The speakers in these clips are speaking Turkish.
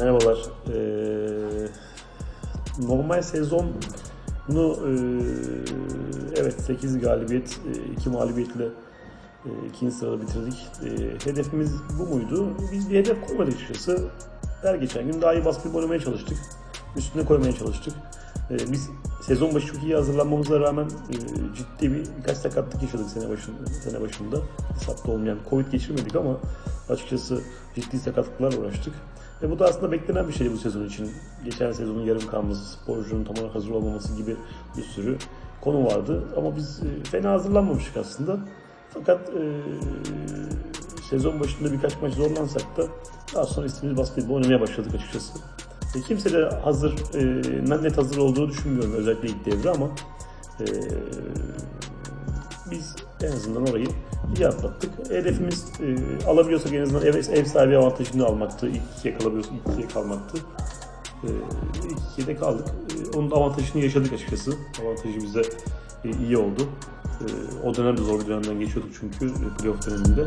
Merhabalar. Ee, normal sezonu e, evet 8 galibiyet, 2 mağlubiyetle e, ikinci sırada bitirdik. E, hedefimiz bu muydu? Biz bir hedef koymadık açıkçası. Her geçen gün daha iyi basketbol oynamaya çalıştık. Üstüne koymaya çalıştık. E, biz sezon başı çok iyi hazırlanmamıza rağmen e, ciddi bir birkaç sakatlık yaşadık sene başında. Sene başında hesapta olmayan Covid geçirmedik ama açıkçası ciddi sakatlıklarla uğraştık. Ve bu da aslında beklenen bir şey bu sezon için. Geçen sezonun yarım kalması, sporcunun tamamen hazır olmaması gibi bir sürü konu vardı. Ama biz e, fena hazırlanmamıştık aslında. Fakat e, sezon başında birkaç maç zorlansak da daha sonra istediğimiz basketbol oynamaya başladık açıkçası. E, kimse de hazır, e, net hazır olduğunu düşünmüyorum özellikle ilk devre ama e, biz en azından orayı iyi atlattık. Hedefimiz e, alabiliyorsak en azından ev, ev sahibi avantajını almaktı. İlk ikiye kalabiliyorsak ilk ikiye kalmaktı. E, ilk ikide kaldık. E, onun avantajını yaşadık açıkçası. Avantajı bize e, iyi oldu. E, o dönemde zor bir dönemden geçiyorduk çünkü e, playoff döneminde.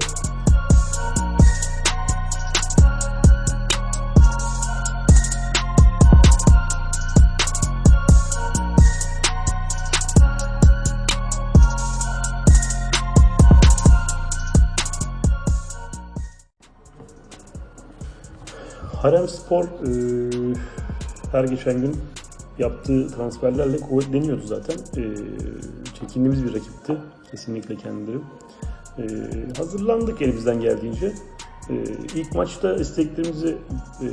Harem Spor e, her geçen gün yaptığı transferlerle kuvvetleniyordu zaten. E, çekindiğimiz bir rakipti. Kesinlikle kendileri. E, hazırlandık elimizden geldiğince. E, ilk maçta isteklerimizi e,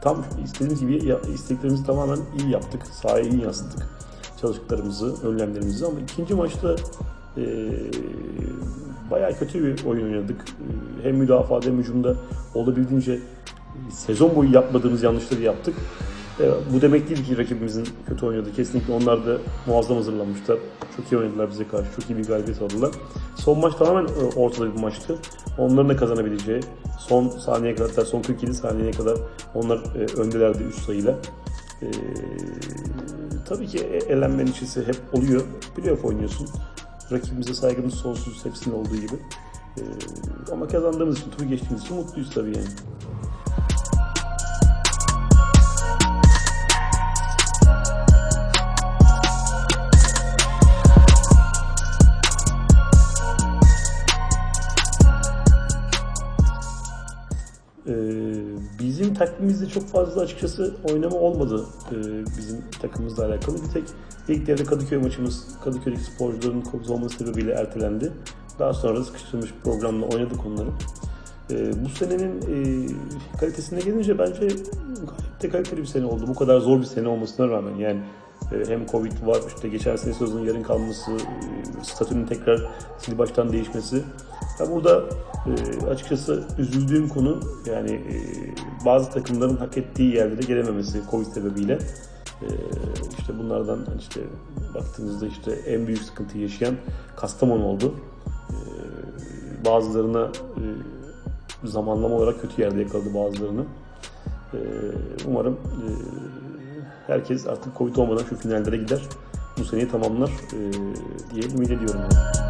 tam istediğimiz gibi isteklerimizi tamamen iyi yaptık. Sahaya iyi yansıttık çalıştıklarımızı, önlemlerimizi ama ikinci maçta e, bayağı kötü bir oyun oynadık. Ee, hem müdafaa hem hücumda olabildiğince sezon boyu yapmadığımız yanlışları yaptık. Ee, bu demek değil ki rakibimizin kötü oynadı. Kesinlikle onlar da muazzam hazırlanmışlar. Çok iyi oynadılar bize karşı. Çok iyi bir galibiyet aldılar. Son maç tamamen e, ortada bir maçtı. Onların da kazanabileceği son saniyeye kadar, son 47 saniyeye kadar onlar e, öndelerdi 3 sayıyla. Ee, tabii ki e, elenmenin içisi hep oluyor. Playoff oynuyorsun. Rakibimize saygımız sonsuz hepsinin olduğu gibi. Ee, ama kazandığımız için, turu geçtiğimiz için mutluyuz tabii yani. Takvimimizde çok fazla açıkçası oynama olmadı e, bizim takımımızla alakalı. Bir tek ilk devre Kadıköy maçımız Kadıköy'deki sporcuların Covid olması sebebiyle ertelendi. Daha sonra da sıkıştırılmış programla oynadık onları. E, bu senenin e, kalitesine gelince bence gayet de kaliteli bir sene oldu. Bu kadar zor bir sene olmasına rağmen yani hem Covid var, işte geçen sene sezonun yarın kalması, e, statünün tekrar sil baştan değişmesi. Ya burada e, açıkçası üzüldüğüm konu yani e, bazı takımların hak ettiği yerlere gelememesi Covid sebebiyle. İşte bunlardan işte baktığınızda işte en büyük sıkıntı yaşayan Kastamonu oldu. Bazılarına zamanlama olarak kötü yerde yakaladı bazılarını. Umarım herkes artık Covid olmadan şu finallere gider. Bu seneyi tamamlar e, diye ümit ediyorum. Yani.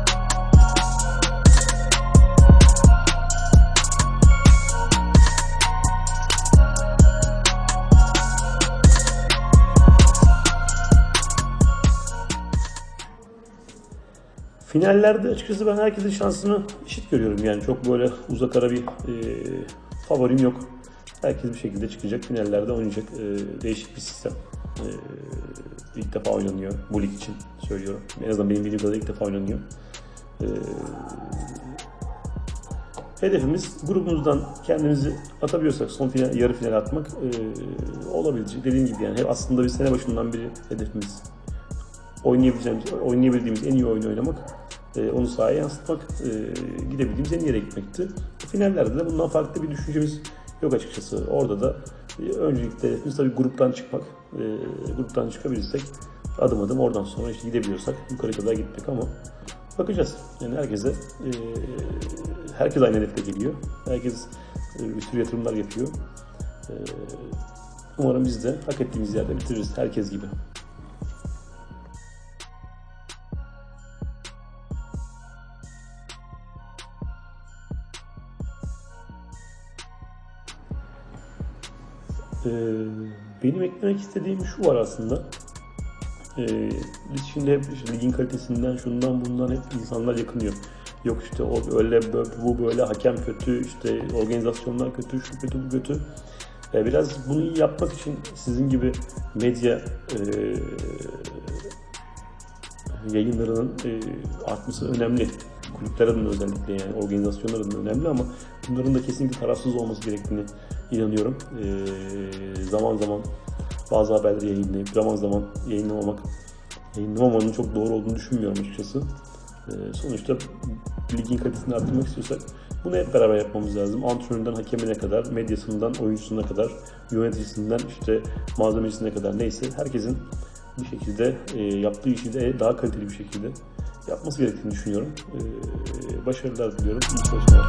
Finallerde açıkçası ben herkesin şansını eşit görüyorum. Yani çok böyle uzak ara bir e, favorim yok. Herkes bir şekilde çıkacak, finallerde oynayacak. E, değişik bir sistem. E, ilk defa oynanıyor bu lig için söylüyorum. En azından benim bildiğim kadarıyla ilk defa oynanıyor. E, hedefimiz grubumuzdan kendimizi atabiliyorsak son final, yarı final atmak e, olabilecek. Dediğim gibi yani aslında bir sene başından beri hedefimiz oynayabileceğimiz, oynayabildiğimiz en iyi oyunu oynamak, onu sahaya yansıtmak, e, gidebildiğimiz en yere gitmekti. Finallerde de bundan farklı bir düşüncemiz yok açıkçası. Orada da e, öncelikle hedefimiz tabii gruptan çıkmak. E, gruptan çıkabilirsek adım adım oradan sonra işte gidebiliyorsak yukarı kadar gitmek ama bakacağız. Yani herkese e, herkes aynı hedefte geliyor. Herkes e, bir sürü yatırımlar yapıyor. E, umarım biz de hak ettiğimiz yerde bitiririz herkes gibi. Ee, benim eklemek istediğim şu var aslında. Ee, biz şimdi hep işte ligin kalitesinden, şundan bundan hep insanlar yakınıyor. Yok işte o öyle bö- bu böyle hakem kötü, işte organizasyonlar kötü, şu kötü bu kötü. Ee, biraz bunu yapmak için sizin gibi medya e, yayınlarının e, artması önemli. Kulüpler adına özellikle yani organizasyonlar adına önemli ama bunların da kesinlikle tarafsız olması gerektiğini inanıyorum. E, zaman zaman bazı haberleri yayınlayıp zaman zaman yayınlamamak, yayınlamamanın çok doğru olduğunu düşünmüyorum açıkçası. E, sonuçta ligin kalitesini arttırmak istiyorsak bunu hep beraber yapmamız lazım. Antrenörden hakemine kadar, medyasından oyuncusuna kadar, yöneticisinden işte malzemecisine kadar neyse herkesin bir şekilde e, yaptığı işi de daha kaliteli bir şekilde yapması gerektiğini düşünüyorum. E, başarılar diliyorum. İyi çalışmalar.